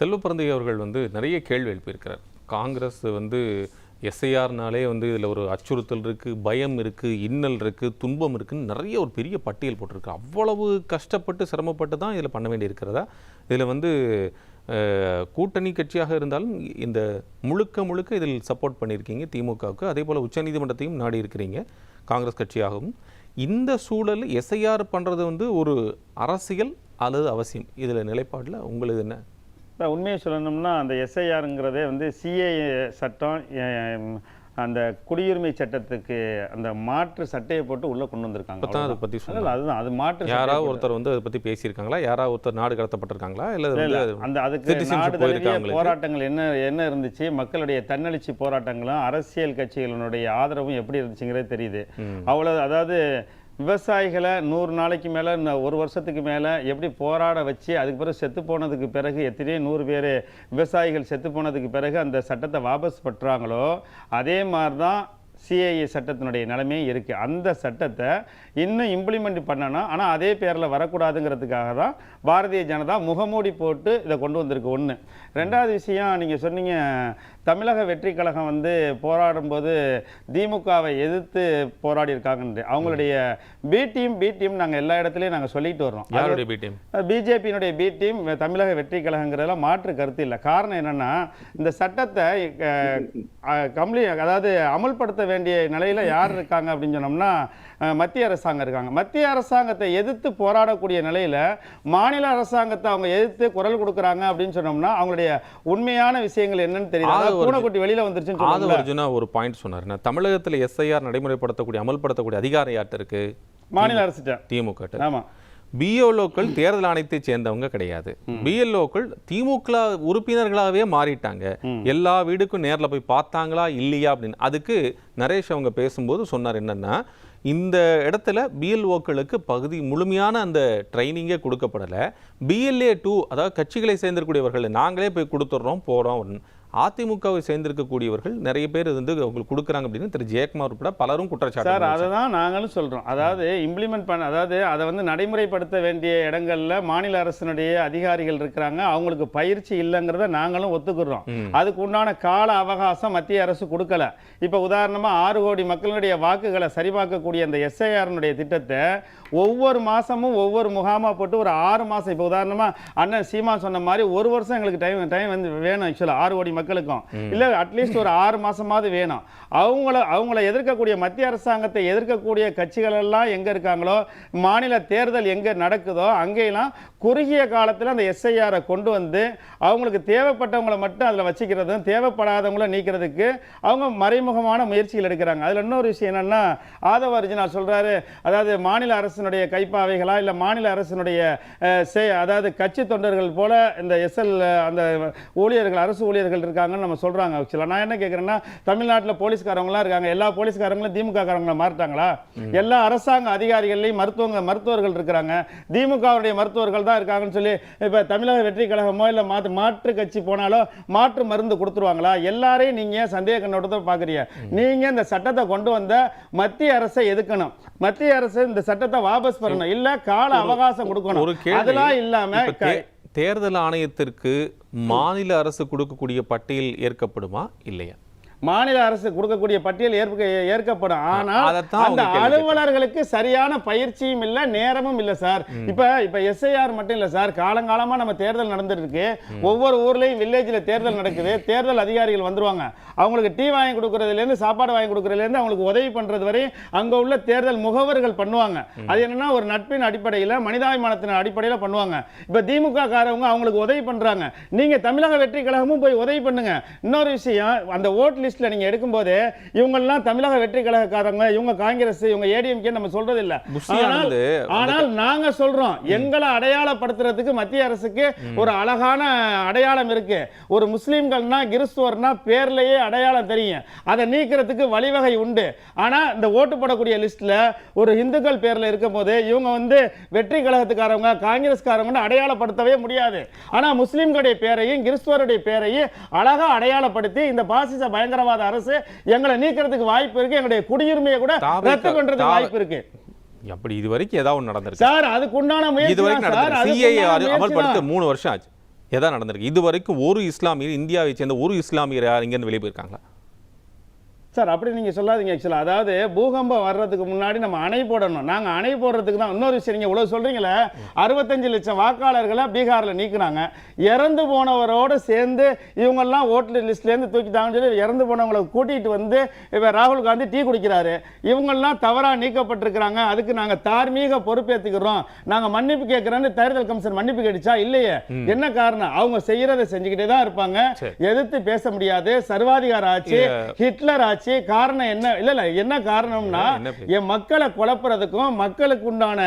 செல்வப்பிறந்தை அவர்கள் வந்து நிறைய கேள்வி எழுப்பியிருக்கிறார். காங்கிரஸ் வந்து எஸ்ஐஆர்னாலே வந்து இதில் ஒரு அச்சுறுத்தல் இருக்குது பயம் இருக்குது இன்னல் இருக்குது துன்பம் இருக்குதுன்னு நிறைய ஒரு பெரிய பட்டியல் போட்டிருக்கு. அவ்வளவு கஷ்டப்பட்டு சிரமப்பட்டு தான் இதில் பண்ண வேண்டியிருக்கிறதா? இதில் வந்து கூட்டணி கட்சியாக இருந்தாலும் இந்த முழுக்க முழுக்க இதில் சப்போர்ட் பண்ணியிருக்கீங்க திமுகவுக்கு. அதே போல் உச்சநீதிமன்றத்தையும் நாடி இருக்கிறீங்க காங்கிரஸ் கட்சியாகவும். இந்த சூழல் எஸ்ஐஆர் பண்ணுறது வந்து ஒரு அரசியல் அல்லது அவசியம். இதில் நிலைப்பாடில் உங்களுக்கு என்ன? இப்போ உண்மையை சொல்லணும்னா அந்த எஸ்ஐஆருங்கிறதே வந்து சிஏ சட்டம் அந்த குடியுரிமை சட்டத்துக்கு அந்த மாற்று சட்டையை போட்டு உள்ளே கொண்டு வந்திருக்காங்க. தான் அதை பற்றி. இல்ல, அதுதான் அது மாற்று யாராவது ஒருத்தர் வந்து அதை பற்றி பேசியிருக்காங்களா? யாராவது ஒருத்தர் நாடு கடத்தப்பட்டிருக்காங்களா? இல்லை அந்த அதுக்கு நாடு தழுவிய? போராட்டங்கள் என்ன என்ன இருந்துச்சு? மக்களுடைய தன்னெழுச்சி போராட்டங்களும் அரசியல் கட்சிகளினுடைய ஆதரவும் எப்படி இருந்துச்சுங்கிறது தெரியுது. அவ்வளவு அதாவது விவசாயிகளை நூறு நாளைக்கு மேலே ஒரு வருஷத்துக்கு மேலே எப்படி போராட வச்சு அதுக்கு பிறகு செத்து போனதுக்கு பிறகு எத்தனையோ நூறு பேர் விவசாயிகள் செத்து போனதுக்கு பிறகு அந்த சட்டத்தை வாபஸ் பற்றாங்களோ அதே மாதிரி தான் சிஏஏ சட்டத்தினுடைய நிலைமையும் இருக்குது அந்த சட்டத்தை இன்னும் இம்ப்ளிமெண்ட் பண்ணணும். ஆனால் அதே பேரில் வரக்கூடாதுங்கிறதுக்காக தான் பாரதிய ஜனதா முகமூடி போட்டு இதை கொண்டு வந்திருக்கு. ஒன்று ரெண்டாவது விஷயம் நீங்கள் சொன்னீங்க தமிழக வெற்றி கழகம் வந்து போராடும்போது திமுகவை எதிர்த்து போராடி இருக்காங்கன்னு அவங்களுடைய பி டீம் பி டீம் நாங்கள் எல்லா இடத்துலையும் நாங்கள் சொல்லிட்டு வர்றோம். யாருடைய பிடிஎம் பிஜேபியினுடைய பி டீம் தமிழக வெற்றி கழகங்கிறதுல மாற்று கருத்து இல்லை. காரணம் என்னன்னா இந்த சட்டத்தை கம்ப்ளீ அதாவது அமல்படுத்த வேண்டிய நிலையில யார் இருக்காங்க அப்படின்னு சொன்னோம்னா மத்திய அரசாங்கம் இருக்காங்க. மத்திய அரசாங்கத்தை எதிர்த்து போராடக்கூடிய நிலையில மாநில அரசாங்கத்தை அவங்க எதிர்த்து குரல் கொடுக்குறாங்க அப்படின்னு சொன்னோம்னா அவங்களுடைய உண்மையான விஷயங்கள் என்னன்னு தெரியுது? பூனைக்குட்டி வெளியில வந்துருச்சுன்னு ஆதவ அர்ஜுனா ஒரு பாயிண்ட் சொன்னார். நான் தமிழகத்தில் எஸ்ஐஆர் நடைமுறைப்படுத்தக்கூடிய அமல்படுத்தக்கூடிய அதிகாரம் யார்கிட்ட இருக்கு? மாநில அரசுட்ட. திமுக ஆமா. பிஎல்ஓக்கள் தேர்தல் ஆணையத்தை சேர்ந்தவங்க கிடையாது. பிஎல்ஓக்கள் திமுக உறுப்பினர்களாகவே மாறிட்டாங்க. எல்லா வீடுக்கும் நேர்ல போய் பார்த்தாங்களா இல்லையா அப்படின்னு. அதுக்கு நரேஷ் அவங்க பேசும்போது சொன்னார் என்னன்னா இந்த இடத்துல பிஎல்ஓக்களுக்கு பகுதி முழுமையான அந்த ட்ரைனிங்கே கொடுக்கப்படலை. பிஎல்ஏ டூ அதாவது கட்சிகளை சேர்ந்திருக்கக்கூடியவர்கள் நாங்களே போய் கொடுத்துட்றோம் போகிறோம் அதிமுகவை சேர்ந்திருக்கக்கூடியவர்கள் நிறைய பேர் வந்து அவங்களுக்கு கொடுக்குறாங்க அப்படின்னு திரு. ஜெயக்குமார் உட்பட பலரும் குற்றச்சாட்டு சார் அதை தான் நாங்களும் சொல்கிறோம் அதாவது இம்ப்ளிமெண்ட் பண்ண அதாவது அதை வந்து நடைமுறைப்படுத்த வேண்டிய இடங்கள்ல மாநில அரசினுடைய அதிகாரிகள் இருக்கிறாங்க. அவங்களுக்கு பயிற்சி இல்லைங்கிறத நாங்களும் ஒத்துக்கிறோம். அதுக்கு உண்டான கால அவகாசம் மத்திய அரசு கொடுக்கல. இப்போ உதாரணமா ஆறு கோடி மக்களுடைய வாக்குகளை சரிபார்க்கக்கூடிய அந்த எஸ்ஐஆர்னுடைய திட்டத்தை ஒவ்வொரு மாசமும் ஒவ்வொரு முகாமா போட்டு ஒரு ஆறு மாசம் இப்போ உதாரணமா அண்ணன் சீமா சொன்ன மாதிரி ஒரு வருஷம் எங்களுக்கு டைம் டைம் வந்து வேணும் ஆக்சுவலாக ஆறு கோடி மக்களுக்கும். இல்ல அட்லீஸ்ட் ஒரு ஆறு மாசமாவது வேணும். அவங்கள அவங்கள எதிர்க்கக்கூடிய மத்திய அரசாங்கத்தை எதிர்க்கக்கூடிய கட்சிகள் எல்லாம் எங்க இருக்காங்களோ மாநில தேர்தல் எங்க நடக்குதோ அங்கெல்லாம் குறுகிய காலத்துல அந்த எஸ்ஐஆரை கொண்டு வந்து அவங்களுக்கு தேவைப்பட்டவங்களை மட்டும் அதுல வச்சுக்கிறதும் தேவைப்படாதவங்கள நீக்கிறதுக்கு அவங்க மறைமுகமான முயற்சிகள் எடுக்கிறாங்க. அதுல இன்னொரு விஷயம் என்னன்னா ஆதவ அர்ஜுனா சொல்றாரு அதாவது மாநில அரசினுடைய கைப்பாவைகளா இல்ல மாநில அரசினுடைய அதாவது கட்சி தொண்டர்கள் போல இந்த எஸ்எல் அந்த ஊழியர்கள் அரசு ஊழியர்கள் இருக்காங்கன்னு நம்ம சொல்றாங்க. ஆக்சுவலாக நான் என்ன கேட்குறேன்னா தமிழ்நாட்டில் போலீஸ்காரங்களாம் இருக்காங்க. எல்லா போலீஸ்காரங்களும் திமுக காரங்கள மாறிட்டாங்களா? எல்லா அரசாங்க அதிகாரிகள்லையும் மருத்துவங்க மருத்துவர்கள் இருக்கிறாங்க. திமுகவுடைய மருத்துவர்கள் தான் இருக்காங்கன்னு சொல்லி இப்போ தமிழக வெற்றி கழகமோ இல்லை மாற்று மாற்று கட்சி போனாலோ மாற்று மருந்து கொடுத்துருவாங்களா? எல்லாரையும் நீங்க ஏன் சந்தேக கண்ணோட்டத்தை பார்க்குறீங்க நீங்க இந்த சட்டத்தை கொண்டு வந்த மத்திய அரசை எதுக்கணும் மத்திய அரசு இந்த சட்டத்தை வாபஸ் பண்ணணும் இல்ல கால அவகாசம் கொடுக்கணும். அதெல்லாம் இல்லாம இப்ப தே- தேர்தல் ஆணையத்திற்கு மாநில அரசு கொடுக்கக்கூடிய பட்டியல் ஏற்கப்படுமா? இல்லையா? மாநில அரசு கொடுக்கக்கூடிய பட்டியல் ஏற்க ஏற்கப்படும். ஆனால் அந்த அலுவலர்களுக்கு சரியான பயிற்சியும் இல்ல நேரமும் இல்ல சார். இப்ப இப்ப எஸ்ஐஆர் மட்டும் இல்ல சார். காலங்காலமா நம்ம தேர்தல் நடந்துட்டு இருக்கு ஒவ்வொரு ஊர்லயும் வில்லேஜ்ல தேர்தல் நடக்குது. தேர்தல் அதிகாரிகள் வந்துருவாங்க. அவங்களுக்கு டீ வாங்கி கொடுக்கறதுல இருந்து சாப்பாடு வாங்கி கொடுக்கறதுல இருந்து அவங்களுக்கு உதவி பண்றது வரை அங்க உள்ள தேர்தல் முகவர்கள் பண்ணுவாங்க. அது என்னன்னா ஒரு நட்பின் அடிப்படையில மனிதாபிமானத்தின் அடிப்படையில பண்ணுவாங்க. இப்ப திமுக காரவங்க அவங்களுக்கு உதவி பண்றாங்க. நீங்க தமிழக வெற்றி கழகமும் போய் உதவி பண்ணுங்க. இன்னொரு விஷயம் அந்த ஓட் லிஸ்ட்ல நீங்க எடுக்கும்போது இவங்கெல்லாம் தமிழக வெற்றி கழகக்காரங்க இவங்க காங்கிரஸ் இவங்க ஏடிஎம்கே நம்ம சொல்றது இல்ல ஆனால் ஆனால் நாங்க சொல்றோம் எங்களை அடையாளப்படுத்துறதுக்கு மத்திய அரசுக்கு ஒரு அழகான அடையாளம் இருக்கு. ஒரு முஸ்லீம்கள்னா கிறிஸ்துவர்னா பேர்லயே அடையாளம் தெரியும். அதை நீக்கிறதுக்கு வழிவகை உண்டு. ஆனா இந்த ஓட்டு போடக்கூடிய லிஸ்ட்ல ஒரு இந்துக்கள் பேர்ல இருக்கும் போது இவங்க வந்து வெற்றி கழகத்துக்காரவங்க காங்கிரஸ்காரங்க அடையாளப்படுத்தவே முடியாது. ஆனா முஸ்லீம்களுடைய பேரையும் கிறிஸ்துவருடைய பேரையும் அழகா அடையாளப்படுத்தி இந்த பாசிச பயங்கரவாத அரசு எங்களை நீக்கிறதுக்கு வாய்ப்பு இருக்கு. எங்களுடைய குடியுரிமையை கூட ரத்து பண்றதுக்கு வாய்ப்பு இருக்கு. அப்படி இது வரைக்கும் ஏதாவது ஒன்று நடந்திருக்கு. சார் அதுக்கு உண்டான முயற்சி இது வரைக்கும் நடந்திருக்கு. சிஐஏ அமல்படுத்த. மூணு வருஷம் ஆச்சு. எதா நடந்திருக்கு. இது வரைக்கும் ஒரு இஸ்லாமியர் இந்தியாவை சேர்ந்த ஒரு இஸ்லாமியர் யார் இங்கேருந்து வெளியே போயிருக்காங்களா? சார் அப்படி நீங்கள் சொல்லாதீங்க ஆக்சுவலாக அதாவது பூகம்பம் வர்றதுக்கு முன்னாடி நம்ம அணை போடணும். நாங்கள் அணை போடுறதுக்கு தான் இன்னொரு விஷயம் நீங்கள் இவ்வளோ சொல்கிறீங்களே அறுபத்தஞ்சு லட்சம் வாக்காளர்களை பீகாரில் நீக்குனாங்க இறந்து போனவரோடு சேர்ந்து இவங்கெல்லாம் ஓட்டு லிஸ்ட்லேருந்து தூக்கிட்டாங்கன்னு சொல்லி இறந்து போனவங்களை கூட்டிகிட்டு வந்து இப்போ ராகுல் காந்தி டீ குடிக்கிறாரு. இவங்கெல்லாம் தவறாக நீக்கப்பட்டிருக்கிறாங்க. அதுக்கு நாங்கள் தார்மீக பொறுப்பேற்றுக்கிறோம் நாங்கள் மன்னிப்பு கேட்குறோன்னு தேர்தல் கமிஷன் மன்னிப்பு கேட்டுச்சா? இல்லையே. என்ன காரணம்? அவங்க செய்யறதை செஞ்சுக்கிட்டே தான் இருப்பாங்க. எதிர்த்து பேச முடியாது. சர்வாதிகார ஆட்சி ஹிட்லர் ஆட்சி காரணம் என்ன இல்ல இல்ல என்ன காரணம்னா? என் மக்களை குழப்புறதுக்கும் மக்களுக்கு உண்டான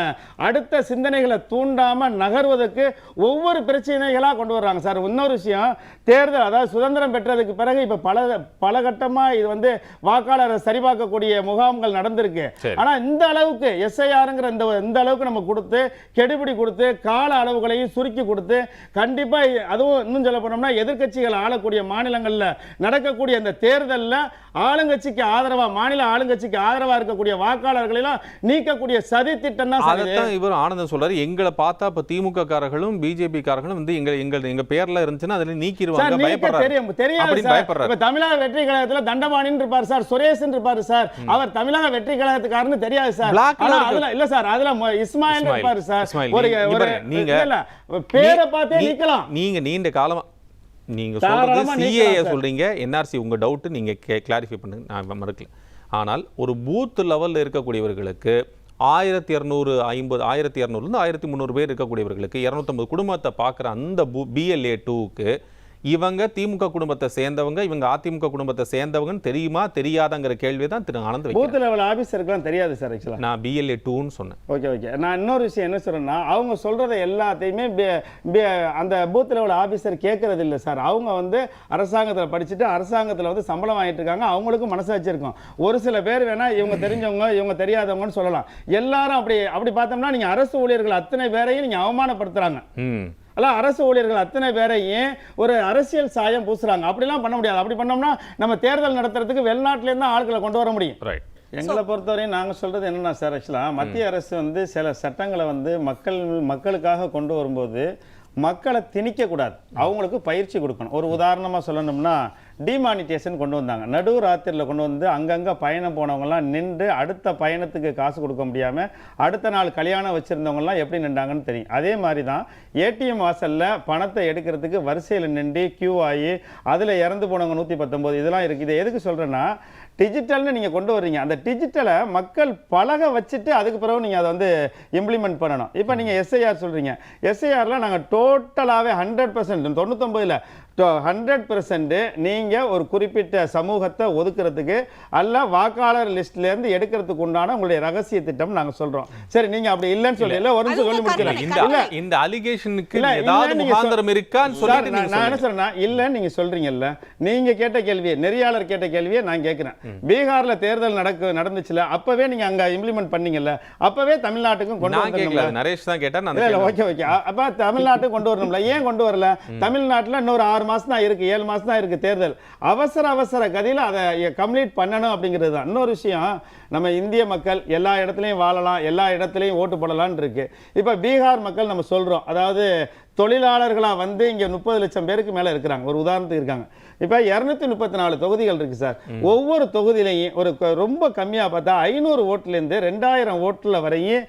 அடுத்த சிந்தனைகளை தூண்டாம நகர்வதற்கு ஒவ்வொரு பிரச்சனைகளா கொண்டு வர்றாங்க சார் இன்னொரு விஷயம் தேர்தல் அதாவது சுதந்திரம் பெற்றதுக்கு பிறகு இப்ப பல பல கட்டமா இது வந்து வாக்காளரை சரிபார்க்கக்கூடிய முகாம்கள் நடந்திருக்கு சரி. ஆனா இந்த அளவுக்கு எஸ்ஐஆருங்கிற இந்த இந்த அளவுக்கு நம்ம கொடுத்து கெடுபிடி கொடுத்து கால அளவுகளையும் சுருக்கி கொடுத்து கண்டிப்பா அதுவும் இன்னும் சொல்ல போனோம்னா எதிர்க்கட்சிகள் ஆளக்கூடிய மாநிலங்கள்ல நடக்கக்கூடிய இந்த தேர்தல்ல ஆளுங்கட்சிக்கு ஆதரவா மாநில ஆளுங்கட்சிக்கு ஆதரவா இருக்கக்கூடிய வாக்காளர்களெல்லாம் நீக்கக்கூடிய சதி திட்டம் தான். அதைத்தான் இவர் ஆனந்தம் சொல்றாரு. எங்களை பார்த்தா இப்ப திமுக காரர்களும் பிஜேபி காரர்களும் வந்து எங்க எங்க எங்க பேர்ல இருந்துச்சுன்னா அதுல நீக்கிடுவாங்க தெரியும் தெரியாது. இப்ப தமிழக வெற்றி கழகத்துல தண்டபாணின்னு இருப்பாரு சார் சுரேஷ் இருப்பாரு சார். அவர் தமிழக வெற்றி கழகத்துக்காரன்னு தெரியாது சார். அதுல இல்ல சார் அதுல இஸ்மாயில். இருப்பாரு சார். ஒரு நீங்க- பேரை பார்த்தே நிக்கலாம். நீங்க நீண்ட காலமா நீங்க சொல்றது தாராளமா சிஏஏ. சொல்றீங்க. என்ஆர்சி உங்க டவுட் நீங்க கிளாரிஃபை பண்ணுங்க. நான் மறுக்கல. ஆனால் ஒரு பூத் லெவல்ல இருக்கக்கூடியவர்களுக்கு ஆயிரத்தி இரநூறு ஐம்பது ஆயிரத்தி இரநூறுலேருந்து ஆயிரத்தி முந்நூறு பேர் இருக்கக்கூடியவர்களுக்கு இரநூத்தம்பது குடும்பத்தை பார்க்குற அந்த பிஎல்ஏ டூக்கு இவங்க திமுக குடும்பத்தை சேர்ந்தவங்க இவங்க அதிமுக குடும்பத்தை சேர்ந்தவங்கன்னு தெரியுமா? தெரியாதாங்கிற கேள்வி தான் திரு ஆனந்த். பூத் லெவல் ஆபீசருக்குலாம் தெரியாது சார் ஆக்சுவலா நான் பிஎல்ஏ டூன்னு சொன்னேன். ஓகே ஓகே நான் இன்னொரு விஷயம் என்ன சொல்றேன்னா அவங்க சொல்றதை எல்லாத்தையுமே அந்த பூத் லெவல் ஆபீசர் கேட்கறது இல்லை சார். அவங்க வந்து அரசாங்கத்தில் படிச்சுட்டு அரசாங்கத்தில் வந்து சம்பளம் வாங்கிட்டு இருக்காங்க. அவங்களுக்கும் மனசாட்சி இருக்கும் ஒரு சில பேர் வேணா இவங்க தெரிஞ்சவங்க இவங்க தெரியாதவங்கன்னு சொல்லலாம். எல்லாரும் அப்படி அப்படி பார்த்தோம்னா நீங்க அரசு ஊழியர்கள் அத்தனை பேரையும் நீங்க அவமானப்படுத்துறாங்க. அல்ல அரசு ஊழியர்கள் அத்தனை பேரையும் ஒரு அரசியல் சாயம் பூசுறாங்க. அப்படிலாம் பண்ண முடியாது. அப்படி பண்ணோம்னா நம்ம தேர்தல் நடத்துறதுக்கு வெளிநாட்டிலேருந்து ஆட்களை கொண்டு வர முடியும். ரைட் எங்களை பொறுத்தவரையும் நாங்கள் சொல்றது என்னன்னா சார் ஆக்சுவலாக மத்திய அரசு வந்து சில சட்டங்களை வந்து மக்கள் மக்களுக்காக கொண்டு வரும்போது மக்களை திணிக்கக்கூடாது. அவங்களுக்கு பயிற்சி கொடுக்கணும். ஒரு உதாரணமாக சொல்லணும்னா டிமானிட்டேஷன் கொண்டு வந்தாங்க. நடு ராத்திரியில் கொண்டு வந்து அங்கங்கே பயணம் போனவங்கலாம் நின்று அடுத்த பயணத்துக்கு காசு கொடுக்க முடியாமல் அடுத்த நாள் கல்யாணம் வச்சுருந்தவங்கலாம் எப்படி நின்றாங்கன்னு தெரியும். அதே மாதிரி தான் ஏடிஎம் வாசலில் பணத்தை எடுக்கிறதுக்கு வரிசையில் நின்று கியூ ஆகி அதில் இறந்து போனவங்க நூற்றி பத்தொம்போது இதெல்லாம் இருக்குது இதை எதுக்கு சொல்கிறேன்னா டிஜிட்டல்னு நீங்கள் கொண்டு வர்றீங்க. அந்த டிஜிட்டலை மக்கள் பழக வச்சுட்டு அதுக்கு பிறகு நீங்கள் அதை வந்து இம்ப்ளிமெண்ட் பண்ணணும். இப்போ நீங்கள் எஸ்ஐஆர் சொல்கிறீங்க எஸ்ஐஆரில் நாங்கள் டோட்டலாகவே ஹண்ட்ரட் பர்சன்ட் தொண்ணூத்தொம்பதில் ஹண்ட்ரட் பர்சன்ட் நீங்கள் ஒரு குறிப்பிட்ட சமூகத்தை ஒதுக்குறதுக்கு அல்ல வாக்காளர் லிஸ்ட்லேருந்து எடுக்கிறதுக்கு உண்டான உங்களுடைய ரகசிய திட்டம் நாங்கள் சொல்கிறோம் சரி நீங்கள் அப்படி இல்லைன்னு சொல்லி இல்லை ஒரு சொல்லி. இந்த இல்ல. இந்த அலிகேஷனுக்கு இல்ல, ஏதாவது முகாந்திரம் இருக்கான்னு சொல்லிட்டு நான் என்ன சொல்லுங்க. சொல்றேன்னா இல்ல நீங்க சொல்றீங்கல்ல. நீங்க கேட்ட கேள்வியை நெறியாளர் கேட்ட கேள்வியை நான் கேட்கிறேன். பீகார்ல தேர்தல் நடக்கு நடந்துச்சுல அப்பவே நீங்க அங்க இம்ப்ளிமெண்ட் பண்ணீங்கல்ல அப்பவே தமிழ்நாட்டுக்கும் கொண்டு அது நரேஷ் தான் கேட்டா நான் இல்ல ஓகே ஓகே அப்ப தமிழ்நாட்டுக்கு கொண்டு வரணும்ல? ஏன் கொண்டு வரல? தமிழ்நாட்டுல இன்னொரு ஆறு மாசம் தான் இருக்கு ஏழு மாசம் தான் இருக்கு தேர்தல். அவசர அவசர கதியில அதை கம்ப்ளீட் பண்ணணும் அப்படிங்கிறது தான். இன்னொரு விஷயம் நம்ம இந்திய மக்கள் எல்லா இடத்துலையும் வாழலாம் எல்லா இடத்துலையும் ஓட்டு போடலாம்னு இருக்கு. இப்ப பீகார் மக்கள் நம்ம சொல்றோம். அதாவது தொழிலாளர்களா வந்து இங்க முப்பது லட்சம் பேருக்கு மேல இருக்கிறாங்க. ஒரு உதாரணத்துக்கு இருக்காங்க. இப்ப இருநூத்தி முப்பத்தி நாலு தொகுதிகள் இருக்கு சார். ஒவ்வொரு தொகுதியிலையும் ஒரு ரொம்ப கம்மியா பார்த்தா ஐநூறு ஓட்டுல இருந்து ரெண்டாயிரம் ஓட்டுல வரையும்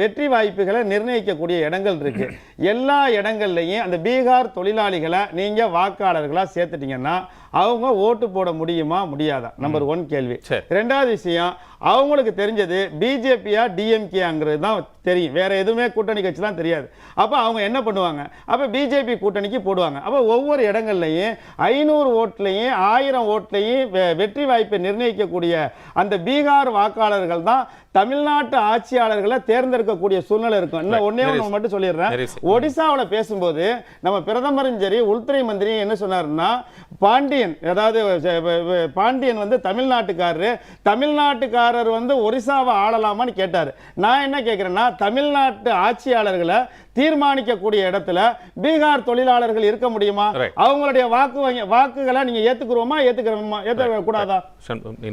வெற்றி வாய்ப்புகளை நிர்ணயிக்கக்கூடிய இடங்கள் இருக்கு. எல்லா இடங்கள்லையும் அந்த பீகார் தொழிலாளிகளை நீங்க வாக்காளர்களா சேர்த்துட்டீங்கன்னா அவங்க ஓட்டு போட முடியுமா? முடியாதா? நம்பர் ஒன் கேள்வி. ரெண்டாவது விஷயம் அவங்களுக்கு தெரிஞ்சது பிஜேபியா டிஎம்கேங்கிறது தான் தெரியும். வேற எதுவுமே கூட்டணி கட்சி தான் தெரியாது. அப்போ அவங்க என்ன பண்ணுவாங்க? அப்போ பிஜேபி கூட்டணிக்கு போடுவாங்க. அப்போ ஒவ்வொரு இடங்கள்லையும் ஐநூறு ஓட்டுலையும் ஆயிரம் ஓட்டுலையும் வெ- வெற்றி வாய்ப்பை நிர்ணயிக்கக்கூடிய அந்த பீகார் வாக்காளர்கள் தான் தமிழ்நாட்டு ஆட்சியாளர்களை தேர்ந்தெடுக்கக்கூடிய சூழ்நிலை இருக்கும். இன்னும் ஒன்னே is- ஒன்று மட்டும் சொல்லிடுறேன். ஒடிசாவில் பேசும்போது நம்ம பிரதமரும் சரி உள்துறை மந்திரியும் என்ன சொன்னாருன்னா பாண்டியன் அதாவது வ- வ- பாண்டியன் வந்து தமிழ்நாட்டுக்காரரு. தமிழ்நாட்டுக்காரர் வந்து ஒரிசாவை ஆளலாமான்னு கேட்டார். நான் என்ன கேட்குறேன்னா தமிழ்நாட்டு ஆட்சியாளர்களை தீர்மானிக்கக்கூடிய இடத்துல பீகார் தொழிலாளர்கள் இருக்க முடியுமா. அவங்களுடைய வாக்கு வாக்குகளை நீங்க ஏத்துக்குறோமா ஏத்துக்கிறோமா ஏத்துக்க கூடாதா சண்- நீ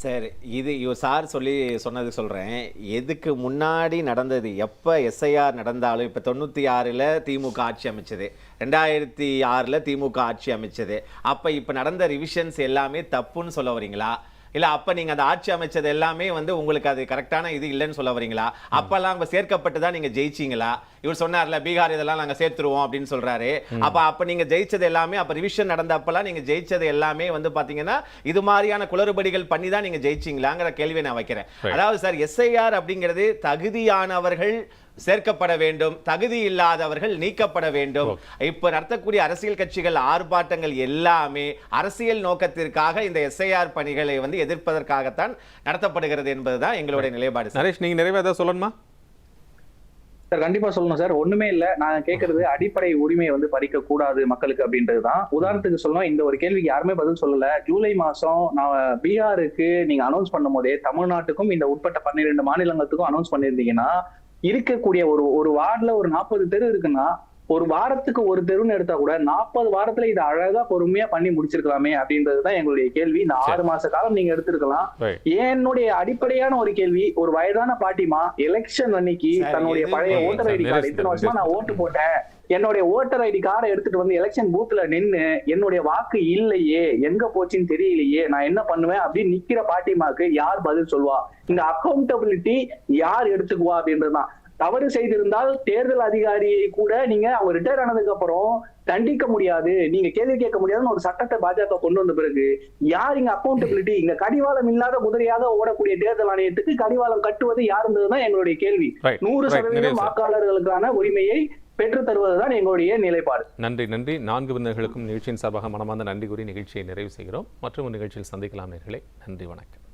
சரி இது சார் சொல்லி சொன்னது சொல்கிறேன் எதுக்கு முன்னாடி நடந்தது? எப்போ எஸ்ஐஆர் நடந்தாலும் இப்போ தொண்ணூற்றி ஆறில் திமுக ஆட்சி அமைச்சது. ரெண்டாயிரத்தி ஆறில் திமுக ஆட்சி அமைச்சது. அப்போ இப்போ நடந்த ரிவிஷன்ஸ் எல்லாமே தப்புன்னு சொல்ல வரீங்களா? இல்லை அப்போ நீங்கள் அந்த ஆட்சி அமைச்சது எல்லாமே வந்து உங்களுக்கு அது கரெக்டான இது இல்லைன்னு சொல்ல வரீங்களா? அப்போல்லாம் அங்கே சேர்க்கப்பட்டு தான் நீங்கள் ஜெயிச்சிங்களா? இவர் சொன்னார்ல பீகார் இதெல்லாம் நாங்கள் சேர்த்துருவோம் அப்படின்னு சொல்றாரு. அப்போ அப்போ நீங்கள் ஜெயிச்சது எல்லாமே அப்போ ரிவிஷன் நடந்தப்பெல்லாம் நீங்கள் ஜெயிச்சது எல்லாமே வந்து பார்த்தீங்கன்னா இது மாதிரியான குளறுபடிகள் பண்ணி தான் நீங்கள் ஜெயிச்சிங்களாங்கிற கேள்வியை நான் வைக்கிறேன். அதாவது சார் எஸ்ஐஆர் அப்படிங்கிறது தகுதியானவர்கள் சேர்க்கப்பட வேண்டும் தகுதி இல்லாதவர்கள் நீக்கப்பட வேண்டும். இப்ப நடத்தக்கூடிய அரசியல் கட்சிகள் ஆர்ப்பாட்டங்கள் எல்லாமே அரசியல் நோக்கத்திற்காக இந்த எஸ்ஐஆர் பணிகளை வந்து எதிர்ப்பதற்காகத்தான் நடத்தப்படுகிறது என்பதுதான் எங்களுடைய நிலைப்பாடு. நரேஷ் நீங்க நிறைய ஏதாவது சொல்லணுமா? சார் கண்டிப்பா சொல்லணும் சார். ஒண்ணுமே இல்ல. நான் கேக்குறது அடிப்படை உரிமையை வந்து பறிக்க கூடாது மக்களுக்கு அப்படின்றதுதான். உதாரணத்துக்கு சொல்லணும் இந்த ஒரு கேள்விக்கு யாருமே பதில் சொல்லல. ஜூலை மாசம் நான் பீகாருக்கு நீங்க அனௌன்ஸ் பண்ணும் போதே தமிழ்நாட்டுக்கும் இந்த உட்பட்ட பன்னிரெண்டு மாநிலங்களுக்கும் அனௌன்ஸ் பண்ணியிருந்தீங்கன்னா இருக்கக்கூடிய ஒரு ஒரு வார்டுல ஒரு நாற்பது தெரு இருக்குன்னா ஒரு வாரத்துக்கு ஒரு தெருன்னு எடுத்தா கூட நாற்பது வாரத்துல இதை அழகா பொறுமையா பண்ணி முடிச்சிருக்கலாமே அப்படின்றதுதான் எங்களுடைய கேள்வி. இந்த ஆறு மாச காலம் நீங்க எடுத்திருக்கலாம். என்னுடைய அடிப்படையான ஒரு கேள்வி ஒரு வயதான பாட்டிமா எலெக்ஷன் அன்னைக்கு தன்னுடைய பழைய ஓட்டர் ஐடி கார்டு இத்தனை வருஷமா நான் ஓட்டு போட்டேன். என்னுடைய ஓட்டர் ஐடி கார்டை எடுத்துட்டு வந்து எலெக்ஷன் பூத்ல நின்று என்னுடைய வாக்கு இல்லையே எங்க போச்சுன்னு தெரியலையே நான் என்ன பண்ணுவேன் அப்படின்னு நிக்கிற பாட்டிமாக்கு யார் பதில் சொல்வா இந்த அக்கௌண்டபிலிட்டி யார் எடுத்துக்குவா அப்படின்றதுதான். தவறு செய்திருந்தால் தேர்தல் அதிகாரியை கூட நீங்க அவங்க ரிட்டையர் ஆனதுக்கு அப்புறம் தண்டிக்க முடியாது. நீங்க கேள்வி கேட்க முடியாதுன்னு ஒரு சட்டத்தை பாஜக கொண்டு வந்த பிறகு யார் இங்க அக்கௌண்டபிலிட்டி இங்க கடிவாளம் இல்லாத குதிரையாக ஓடக்கூடிய தேர்தல் ஆணையத்துக்கு கடிவாளம் கட்டுவது யாருன்றதுதான் எங்களுடைய கேள்வி. நூறு சதவீதம். வாக்காளர்களுக்கான உரிமையை பெற்றுத் தருவதுதான் எங்களுடைய நிலைப்பாடு. நன்றி நன்றி. நான்கு விருந்தினர்களுக்கும் நிகழ்ச்சியின் சார்பாக மனமார்ந்த நன்றி கூறி நிகழ்ச்சியை நிறைவு செய்கிறோம். மற்றும் நிகழ்ச்சியில் சந்திக்கலாம் நேர்களே. நன்றி வணக்கம்.